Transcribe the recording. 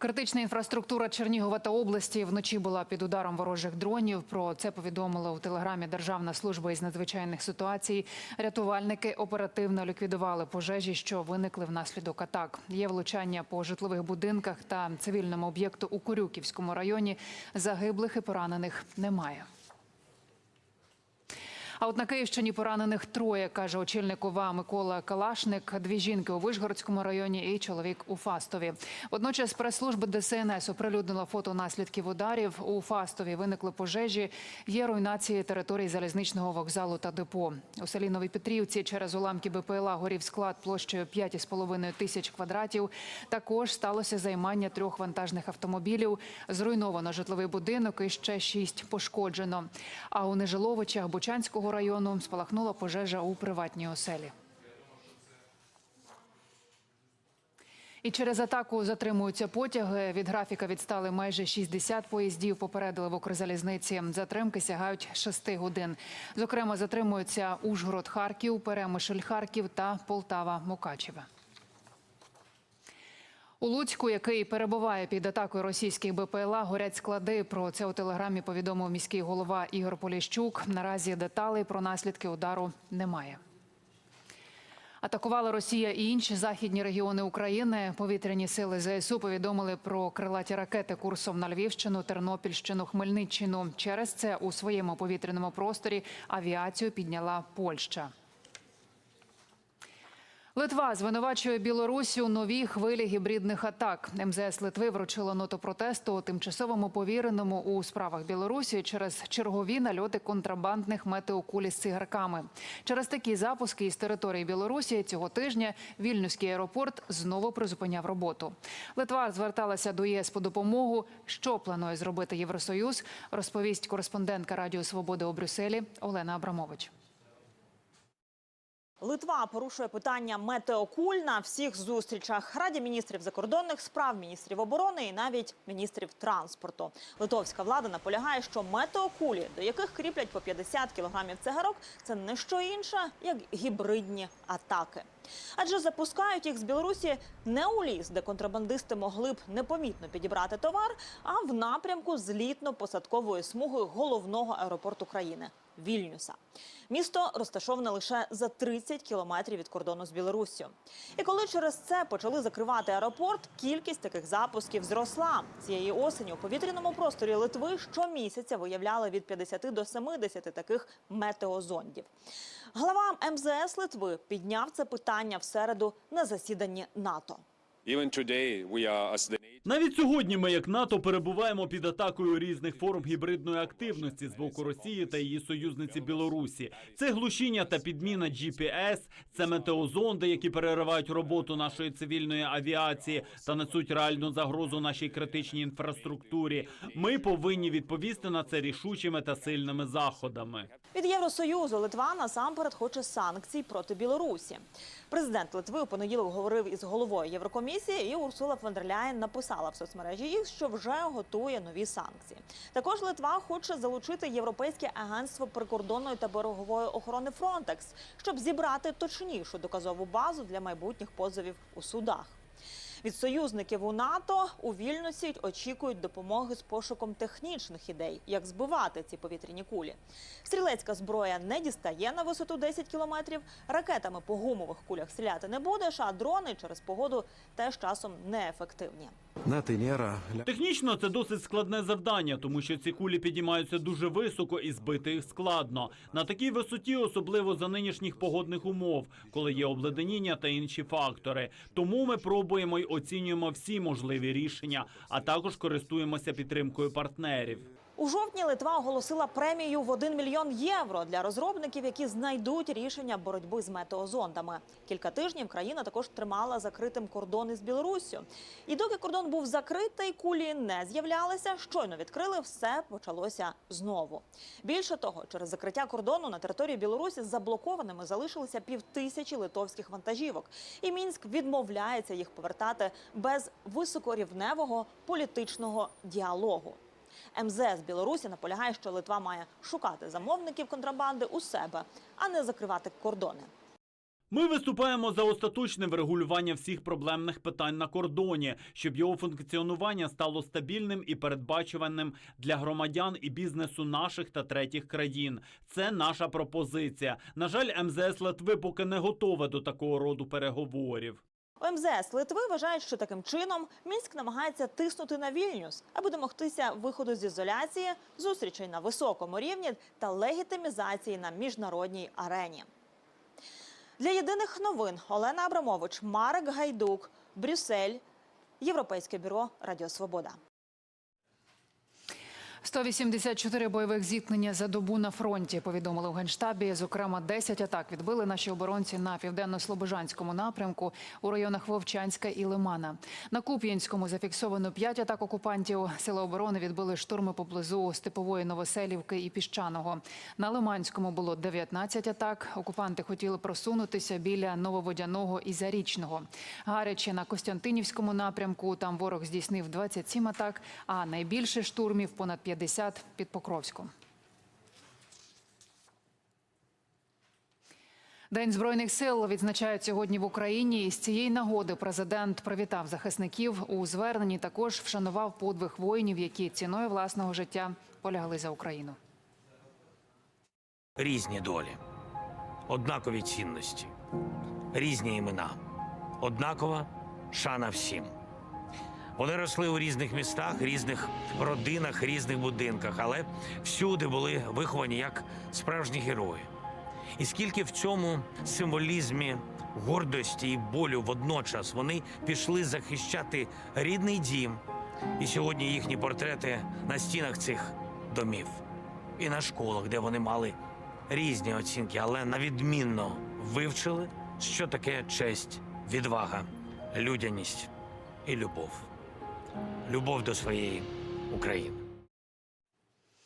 Критична інфраструктура Чернігова та області вночі була під ударом ворожих дронів. Про це повідомила у телеграмі Державна служба із надзвичайних ситуацій. Рятувальники оперативно ліквідували пожежі, що виникли внаслідок атак. Є влучання по житлових будинках та цивільному об'єкту у Курюківському районі. Загиблих і поранених немає. А от на Київщині поранених троє, каже очільник ОВА Микола Калашник. Дві жінки у Вишгородському районі і чоловік у Фастові. Водночас прес-служба ДСНС оприлюднила фото наслідків ударів. У Фастові виникли пожежі. Є руйнації території залізничного вокзалу та депо. У селі Новій Петрівці через уламки БПЛА горів склад площею 5,5 тисяч квадратів. Також сталося займання трьох вантажних автомобілів. Зруйновано житловий будинок і ще шість пошкоджено. А у Нежиловичах Бучанського району спалахнула пожежа у приватній оселі. І через атаку затримуються потяги. Від графіка відстали майже 60 поїздів. Попередили в Укрзалізниці. Затримки сягають 6 годин. Зокрема, затримуються Ужгород, Харків, Перемишль, Харків та Полтава, Мукачеве. У Луцьку, який перебуває під атакою російських БПЛА, горять склади. Про це у телеграмі повідомив міський голова Ігор Поліщук. Наразі деталей про наслідки удару немає. Атакувала Росія і інші західні регіони України. Повітряні сили ЗСУ повідомили про крилаті ракети курсом на Львівщину, Тернопільщину, Хмельниччину. Через це у своєму повітряному просторі авіацію підняла Польща. Литва звинувачує Білорусь у новій хвилі гібридних атак. МЗС Литви вручило ноту протесту тимчасовому повіреному у справах Білорусі через чергові нальоти контрабандних метеокулі з цигарками. Через такі запуски із території Білорусі цього тижня Вільнюський аеропорт знову призупиняв роботу. Литва зверталася до ЄС по допомогу. Що планує зробити Євросоюз? Розповість кореспондентка Радіо Свободи у Брюсселі Олена Абрамович. Литва порушує питання метеокуль на всіх зустрічах Раді міністрів закордонних справ, міністрів оборони і навіть міністрів транспорту. Литовська влада наполягає, що метеокулі, до яких кріплять по 50 кілограмів цигарок, це не що інше, як гібридні атаки. Адже запускають їх з Білорусі не у ліс, де контрабандисти могли б непомітно підібрати товар, а в напрямку злітно-посадкової смуги головного аеропорту країни Вільнюса. Місто розташоване лише за 30 кілометрів від кордону з Білоруссю. І коли через це почали закривати аеропорт, кількість таких запусків зросла. Цієї осені у повітряному просторі Литви щомісяця виявляли від 50 до 70 таких метеозондів. Глава МЗС Литви підняв це питання в середу на засіданні НАТО. Even today, we are. Навіть сьогодні ми, як НАТО, перебуваємо під атакою різних форм гібридної активності з боку Росії та її союзниці Білорусі. Це глушіння та підміна GPS, це метеозонди, які переривають роботу нашої цивільної авіації та несуть реальну загрозу нашій критичній інфраструктурі. Ми повинні відповісти на це рішучими та сильними заходами. Від Євросоюзу Литва насамперед хоче санкцій проти Білорусі. Президент Литви у понеділок говорив із головою Єврокомісії, і Урсула фон дер Ляєн написала в соцмережі їх, що вже готує нові санкції. Також Литва хоче залучити Європейське агентство прикордонної та берегової охорони Фронтекс, щоб зібрати точнішу доказову базу для майбутніх позовів у судах. Від союзників у НАТО у Вільнюсі очікують допомоги з пошуком технічних ідей, як збивати ці повітряні кулі. Стрілецька зброя не дістає на висоту 10 кілометрів. Ракетами по гумових кулях стріляти не будеш, а дрони через погоду теж часом неефективні. Технічно це досить складне завдання, тому що ці кулі підіймаються дуже високо і збити їх складно. На такій висоті, особливо за нинішніх погодних умов, коли є обледеніння та інші фактори. Тому ми пробуємо й оцінюємо всі можливі рішення, а також користуємося підтримкою партнерів. У жовтні Литва оголосила премію в 1 мільйон євро для розробників, які знайдуть рішення боротьби з метеозондами. Кілька тижнів країна також тримала закритим кордон із Білоруссю. І доки кордон був закритий, кулі не з'являлися. Щойно відкрили, все почалося знову. Більше того, через закриття кордону на території Білорусі заблокованими залишилися півтисячі литовських вантажівок. І Мінськ відмовляється їх повертати без високорівневого політичного діалогу. МЗС Білорусі наполягає, що Литва має шукати замовників контрабанди у себе, а не закривати кордони. Ми виступаємо за остаточне врегулювання всіх проблемних питань на кордоні, щоб його функціонування стало стабільним і передбачуваним для громадян і бізнесу наших та третіх країн. Це наша пропозиція. На жаль, МЗС Литви поки не готове до такого роду переговорів. У МЗС Литви вважають, що таким чином Мінськ намагається тиснути на Вільнюс, аби домогтися виходу з ізоляції, зустрічей на високому рівні та легітимізації на міжнародній арені. Для єдиних новин Олена Абрамович, Марек Гайдук, Брюссель, Європейське бюро Радіо Свобода. 184 бойових зіткнення за добу на фронті. Повідомили у генштабі. Зокрема, 10 атак відбили наші оборонці на південно-слобожанському напрямку у районах Вовчанська і Лимана. На Куп'янському зафіксовано 5 атак окупантів. Сили оборони відбили штурми поблизу Степової Новоселівки і Піщаного. На Лиманському було 19 атак. Окупанти хотіли просунутися біля Нововодяного і Зарічного. Гаряче на Костянтинівському напрямку. Там ворог здійснив 27 атак, а найбільше штурмів понад 50 під Покровськом. День збройних сил відзначають сьогодні в Україні. І з цієї нагоди президент привітав захисників у зверненні. Також вшанував подвиг воїнів, які ціною власного життя полягли за Україну. різні долі, однакові цінності, різні імена, однакова шана всім. Вони росли у різних містах, різних родинах, різних будинках, але всюди були виховані як справжні герої. І скільки в цьому символізмі гордості і болю водночас вони пішли захищати рідний дім, і сьогодні їхні портрети на стінах цих домів і на школах, де вони мали різні оцінки, але навідмінно вивчили, що таке честь, відвага, людяність і любов. Любов до своєї України.